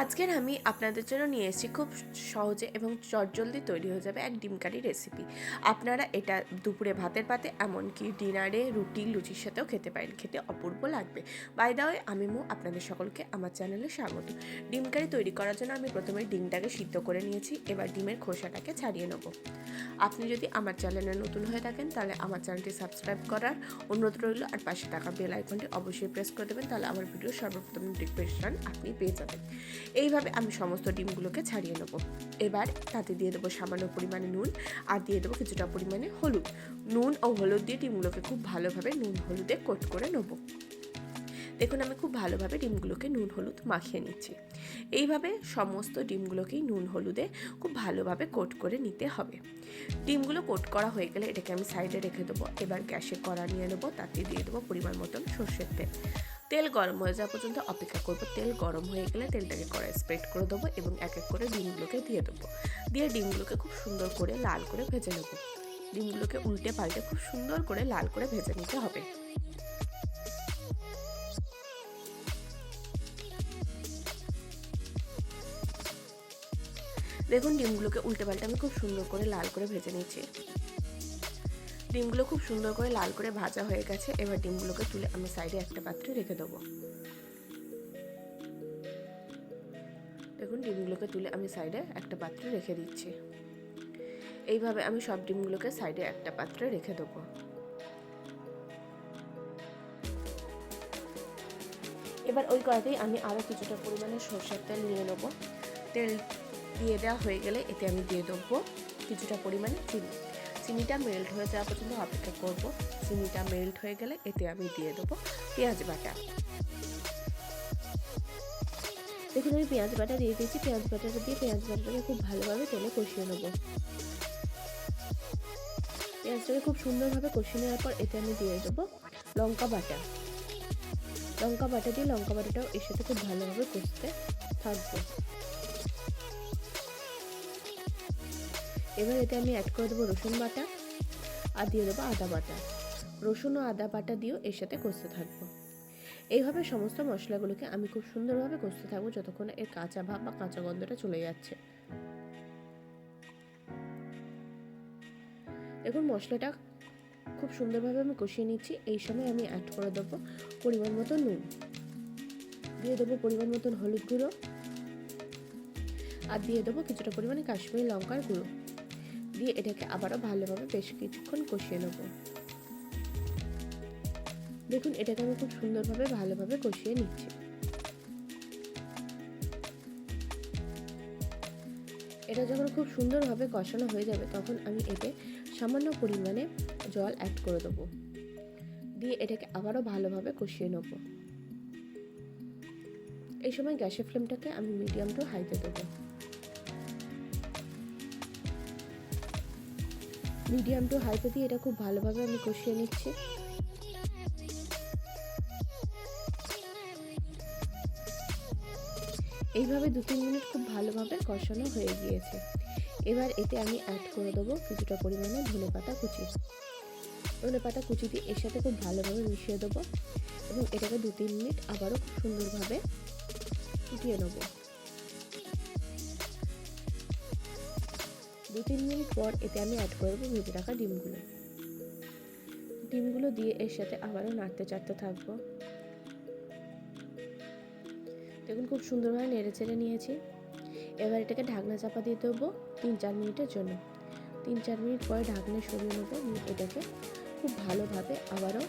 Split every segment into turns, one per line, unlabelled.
আজকের আমি আপনাদের জন্য নিয়ে এসেছি খুব সহজে এবং চটজলদি তৈরি হয়ে যাবে এক ডিম কারি রেসিপি আপনারা এটা দুপুরে ভাতের পাতে, এমনকি ডিনারে রুটি, লুচির সাথেও খেতে পারেন। খেতে অপূর্ব লাগবে। বাই দা ওয়ে আমি মু, আপনাদের সকলকে আমার চ্যানেলে স্বাগত। ডিম কারি তৈরি করার জন্য আমি প্রথমে ডিমটাকে সিদ্ধ করে নিয়েছি, এবার ডিমের খোসাটাকে ছাড়িয়ে নেব। আপনি যদি আমার চ্যানেলে নতুন হয়ে থাকেন, তাহলে আমার চ্যানেলটি সাবস্ক্রাইব করার অনুরোধ রইল। আর পাশে থাকা বেল আইকনটি অবশ্যই প্রেস করে দেবেন, তাহলে আমার ভিডিও সর্বপ্রথম নোটিফিকেশন আপনি পেয়ে যাবেন। এইভাবে আমি সমস্ত ডিমগুলোকে ছাড়িয়ে নেব। এবার তাতে দিয়ে দেবো সামান্য পরিমাণে নুন আর দিয়ে দেবো কিছুটা পরিমাণে হলুদ। নুন ও হলুদ দিয়ে ডিমগুলোকে খুব ভালোভাবে নুন হলুদে কোট করে নেব। দেখুন, আমি খুব ভালোভাবে ডিমগুলোকে নুন হলুদ মাখিয়ে নিচ্ছি। এইভাবে সমস্ত ডিমগুলোকেই নুন হলুদে খুব ভালোভাবে কোট করে নিতে হবে। ডিমগুলো কোট করা হয়ে গেলে এটাকে আমি সাইডে রেখে দেবো। এবার গ্যাসে কড়া নিয়ে নেব, তাতে দিয়ে দেবো পরিমাণ মতন সর্ষের তেল। তেল গরম হয়ে যাওয়া পর্যন্ত অপেক্ষা করব। তেল গরম হয়ে গেলে তেলটাকে কড়াই স্প্রেড করে দেবো এবং এক এক করে ডিমগুলোকে দিয়ে দেবো। দিয়ে ডিমগুলোকে খুব সুন্দর করে লাল করে ভেজে নেব। ডিমগুলোকে উল্টে পাল্টে খুব সুন্দর করে লাল করে ভেজে নিতে হবে। দেখুন ডিমগুলোকে উল্টে পাল্টে আমি খুব সুন্দর করে লাল করে ভেজে নিচ্ছি ডিমগুলো খুব সুন্দর করে লাল করে ভাজা হয়ে গেছে। এবার ডিমগুলোকে তুলে আমি সাইডে একটা পাত্রে রেখে দেবো। দেখুন, ডিমগুলোকে তুলে আমি সাইডে একটা পাত্রে রেখে দিচ্ছি। এইভাবে আমি সব ডিমগুলোকে সাইডে একটা পাত্রে রেখে দেবো। এবার ওই কড়াতেই আমি আরও কিছুটা পরিমাণে সরষের তেল নিয়ে নেব। তেল দিয়ে দেওয়া হয়ে গেলে এতে আমি দিয়ে দেবো কিছুটা পরিমাণে চিনি। চিনিটা মেল্ট হয়ে যাওয়া পর্যন্ত অপেক্ষা করব। চিনিটা মেল্ট হয়ে গেলে এতে আমি দিয়ে দেবো পেঁয়াজ বাটা। দেখুন, আমি পেঁয়াজ বাটা দিয়ে দিয়েছি। পেঁয়াজ বাটাটা দিয়ে পেঁয়াজ বাটাটাকে খুব ভালোভাবে তেলে কষিয়ে নেব। পেঁয়াজটাকে খুব সুন্দরভাবে কষিয়ে নেওয়ার পর এতে আমি দিয়ে দেবো লঙ্কা বাটা। লঙ্কা বাটা দিয়ে লঙ্কা বাটাটাও এর সাথে খুব ভালোভাবে কষতে থাকব। এবার এতে আমি অ্যাড করে দেবো রসুন বাটা আর দিয়ে দেবো আদা বাটা। রসুন ও আদা বাটা দিয়েও এর সাথে কষতে থাকব। এইভাবে সমস্ত মশলাগুলোকে আমি খুব সুন্দরভাবে কষতে থাকব যতক্ষণ এর কাঁচা ভাব বা কাঁচা গন্ধটা চলে যাচ্ছে। দেখুন, মশলাটা খুব সুন্দরভাবে আমি কষিয়ে নিচ্ছি। এই সময় আমি অ্যাড করে দেবো পরিমাণ মতো নুন। দিয়ে দেবো পরিমাণ মতন হলুদ গুঁড়ো। আর দিয়ে দেবো কিছুটা পরিমাণে কাশ্মীরি লঙ্কার গুঁড়ো। দিয়ে এটাকে আবারও ভালোভাবে বেশ কিছুক্ষণ কষিয়ে নেব। দেখুন, এটাকে আমি খুব সুন্দরভাবে ভালোভাবে কষিয়ে নিচ্ছি। এটা যখন খুব সুন্দরভাবে কষানো হয়ে যাবে, তখন আমি এতে সামান্য পরিমাণে জল অ্যাড করে দেবো। দিয়ে এটাকে আবারও ভালোভাবে কষিয়ে নেব। এই সময় গ্যাসের ফ্লেমটাকে আমি মিডিয়াম টু হাইতে দেবো। মিডিয়াম টু হাইতে দিয়ে এটা খুব ভালোভাবে আমি কষিয়ে নিচ্ছি। এইভাবে দু তিন মিনিট খুব ভালোভাবে কষানো হয়ে গিয়েছে। এবার এতে আমি অ্যাড করে দেবো কিছুটা পরিমাণে ধনে পাতা কুচি। ধনে পাতা কুচি দিয়ে এর সাথে খুব ভালোভাবে মিশিয়ে দেবো এবং এটাকে দু তিন মিনিট আবারও খুব সুন্দরভাবে ফুটিয়ে নেব। দু তিন মিনিট পর এতে আমি অ্যাড করে দেবো ভেজে রাখা ডিমগুলো। ডিমগুলো দিয়ে এর সাথে আবারও নাড়তে চাড়তে থাকব। দেখুন খুব সুন্দরভাবে নেড়ে চেড়ে নিয়েছি। এবার এটাকে ঢাকনা চাপা দিয়ে দেবো তিন চার মিনিটের জন্য। তিন চার মিনিট পরে ঢাকনা সরিয়ে নেব এটাকে খুব ভালোভাবে আবারও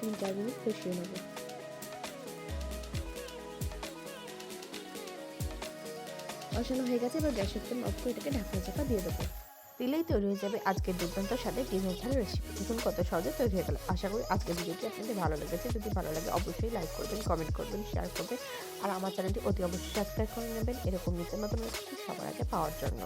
তিন চার মিনিট কষিয়ে নেব। কষানো হয়ে গেছে, এবার গ্যাসের ফ্লেম অফ করে এটাকে ঢাকনা চাপা দিয়ে দেবো। দিলেই তৈরি হয়ে যাবে আজকের দুর্দান্ত সাথে ডিমের ঝাল রেসিপি দেখুন কত সহজে তৈরি হয়ে গেল। আশা করি আজকের ভিডিওটি আপনাদের ভালো লেগেছে। যদি ভালো লাগে, অবশ্যই লাইক করবেন কমেন্ট করবেন শেয়ার করবেন। আর আমার চ্যানেলটি অতি অবশ্যই সাবস্ক্রাইব করে নেবেন। এরকম নিত্য নতুন রেসিপি সবার আগে পাওয়ার জন্য।